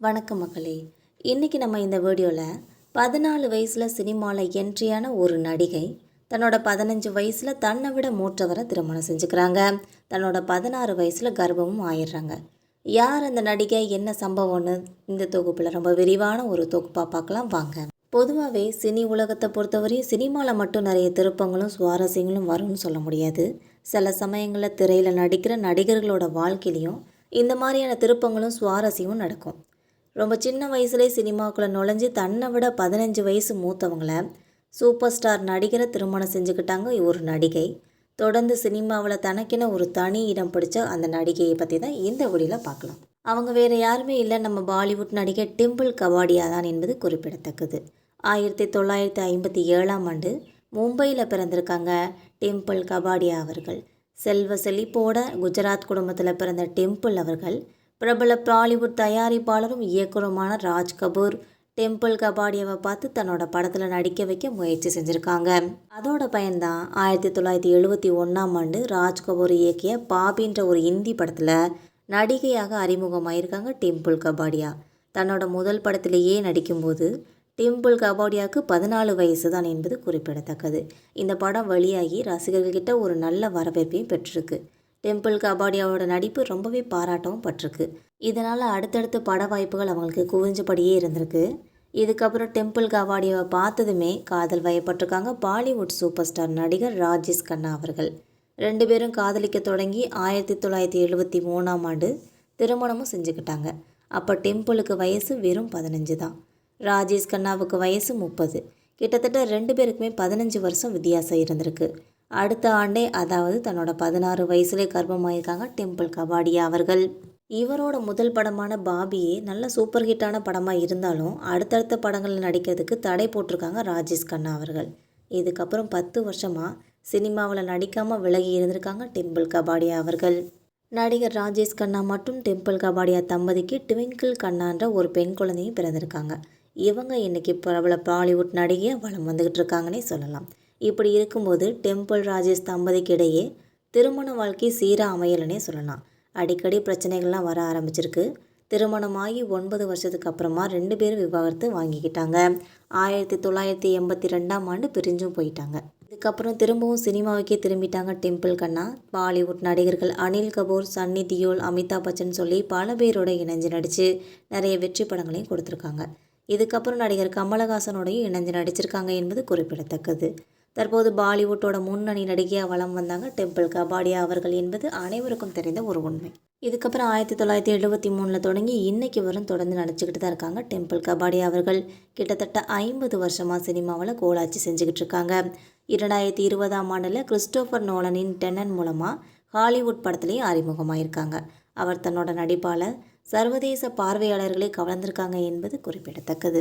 வணக்கம் மக்களே. இன்றைக்கி நம்ம இந்த வீடியோவில் பதினாலு வயசில் சினிமாவில் என்ட்ரியான ஒரு நடிகை தன்னோட பதினஞ்சு வயசில் தன்னை விட மூற்றவரை திருமணம் செஞ்சுக்கிறாங்க. தன்னோட பதினாறு வயசில் கர்ப்பமும் ஆயிடுறாங்க. யார் அந்த நடிகை என்ன சம்பவம்னு இந்த தொகுப்பில் ரொம்ப விரிவான ஒரு தொகுப்பாக பார்க்கலாம் வாங்க. பொதுவாகவே சினி உலகத்தை பொறுத்தவரையும் சினிமாவில் மட்டும் நிறைய திருப்பங்களும் சுவாரஸ்யங்களும் வரும்னு சொல்ல முடியாது. சில சமயங்களில் திரையில் நடிக்கிற நடிகர்களோட வாழ்க்கையிலையும் இந்த மாதிரியான திருப்பங்களும் சுவாரஸ்யமும் நடக்கும். ரொம்ப சின்ன வயசுலேயே சினிமாக்குள்ளே நுழைஞ்சு தன்னை விட பதினஞ்சு வயசு மூத்தவங்கள சூப்பர் ஸ்டார் நடிகரை திருமணம் செஞ்சுக்கிட்டாங்க ஒரு நடிகை. தொடர்ந்து சினிமாவில் தனக்கென ஒரு தனி இடம் பிடிச்ச அந்த நடிகையை பற்றி தான் இந்த ஒளியில் பார்க்கலாம். அவங்க வேறு யாருமே இல்லை. நம்ம பாலிவுட் நடிகை டிம்பிள் கவாடியா தான் என்பது குறிப்பிடத்தக்கது. ஆயிரத்தி தொள்ளாயிரத்தி ஐம்பத்தி ஏழாம் ஆண்டு மும்பையில் பிறந்திருக்காங்க டிம்பிள் கபாடியா அவர்கள். செல்வ செழிப்போட குஜராத் குடும்பத்தில் பிறந்த டெம்பிள் அவர்கள் பிரபல பாலிவுட் தயாரிப்பாளரும் இயக்குனருமான ராஜ் கபூர் டெம்பிள் கபாடியாவை பார்த்து தன்னோட படத்தில் நடிக்க வைக்க முயற்சி செஞ்சுருக்காங்க. அதோட பயன்தான் ஆயிரத்தி தொள்ளாயிரத்தி எழுபத்தி ஒன்றாம் ஆண்டு ராஜ் கபூர் இயக்கிய பாபின்ற ஒரு இந்தி படத்தில் நடிகையாக அறிமுகமாயிருக்காங்க டிம்பிள் கபாடியா. தன்னோட முதல் படத்திலேயே நடிக்கும்போது டிம்பிள் கபாடியாவுக்கு பதினாலு வயசு தான் என்பது குறிப்பிடத்தக்கது. இந்த படம் வெளியாகி ரசிகர்கள்கிட்ட ஒரு நல்ல வரவேற்பையும் பெற்றிருக்கு. டெம்பிள் கபாடியாவோட நடிப்பு ரொம்பவே பாராட்டவும் பட்டிருக்கு. இதனால் அடுத்தடுத்த பட வாய்ப்புகள் அவங்களுக்கு குவிஞ்சபடியே இருந்திருக்கு. இதுக்கப்புறம் டெம்பிள் கபாடியாவை பார்த்ததுமே காதல் வயப்பட்டிருக்காங்க பாலிவுட் சூப்பர் ஸ்டார் நடிகர் ராஜேஷ் கண்ணா அவர்கள். ரெண்டு பேரும் காதலிக்க தொடங்கி ஆயிரத்தி தொள்ளாயிரத்தி எழுபத்தி மூணாம் ஆண்டு திருமணமும் செஞ்சுக்கிட்டாங்க. அப்போ டெம்பிளுக்கு வயசு வெறும் பதினஞ்சு தான். ராஜேஷ் கண்ணாவுக்கு வயசு முப்பது. கிட்டத்தட்ட ரெண்டு பேருக்குமே பதினஞ்சு வருஷம் வித்தியாசம் இருந்திருக்கு. அடுத்த ஆண்டே அதாவது தன்னோட பதினாறு வயசுலே கர்ப்பமாயிருக்காங்க டெம்பிள் கபாடியா அவர்கள். இவரோட முதல் படமான பாபியே நல்ல சூப்பர் ஹிட்டான படமாக இருந்தாலும் அடுத்தடுத்த படங்களில் நடிக்கிறதுக்கு தடை போட்டிருக்காங்க ராஜேஷ் கண்ணா அவர்கள். இதுக்கப்புறம் பத்து வருஷமாக சினிமாவில் நடிக்காமல் விலகி இருந்திருக்காங்க டெம்பிள் கபாடியா அவர்கள். நடிகர் ராஜேஷ் கண்ணா மற்றும் டெம்பிள் கபாடியா தம்பதிக்கு ட்விங்கிள் கண்ணான்ற ஒரு பெண் குழந்தையும் பிறந்திருக்காங்க. இவங்க இன்றைக்கி பிரபல பாலிவுட் நடிகையாக வளம் வந்துக்கிட்டு இருக்காங்கன்னே சொல்லலாம். இப்படி இருக்கும்போது டெம்பிள் ராஜேஷ் தம்பதிக்கு இடையே திருமண வாழ்க்கை சீராக அமையலைன்னே சொல்லலாம். அடிக்கடி பிரச்சனைகள்லாம் வர ஆரம்பிச்சிருக்கு. திருமணமாகி ஒன்பது வருஷத்துக்கு அப்புறமா ரெண்டு பேரும் விவாகரத்து வாங்கிக்கிட்டாங்க. ஆயிரத்தி தொள்ளாயிரத்தி எண்பத்தி ரெண்டாம் ஆண்டு பிரிஞ்சும் போயிட்டாங்க. இதுக்கப்புறம் திரும்பவும் சினிமாவுக்கே திரும்பிட்டாங்க டெம்பிள் கண்ணா. பாலிவுட் நடிகர்கள் அனில் கபூர் சன்னி தியோல் அமிதாப் பச்சன் சொல்லி பல பேரோட இணைஞ்சு நடித்து நிறைய வெற்றி படங்களையும் கொடுத்துருக்காங்க. இதுக்கப்புறம் நடிகர் கமலஹாசனோடையும் இணைஞ்சு நடிச்சிருக்காங்க என்பது குறிப்பிடத்தக்கது. தற்போது பாலிவுட்டோட முன்னணி நடிகையாக வலம் வந்தாங்க டெம்பிள் கபாடியா அவர்கள் என்பது அனைவருக்கும் தெரிந்த ஒரு உண்மை. இதுக்கப்புறம் ஆயிரத்தி தொள்ளாயிரத்தி எழுபத்தி மூணில் தொடங்கி இன்னைக்கு வரும் தொடர்ந்து நடிச்சுக்கிட்டு தான் இருக்காங்க டெம்பிள் கபாடியா அவர்கள். கிட்டத்தட்ட ஐம்பது வருஷமாக சினிமாவில் கோலாட்சி செஞ்சுக்கிட்டு இருக்காங்க. இரண்டாயிரத்தி இருபதாம் ஆண்டில் கிறிஸ்டோஃபர் நோலனின் டென்னன் மூலமாக ஹாலிவுட் படத்துலேயும் அறிமுகமாயிருக்காங்க. அவர் தன்னோட நடிப்பால் சர்வதேச பார்வையாளர்களை கவர்ந்திருக்காங்க என்பது குறிப்பிடத்தக்கது.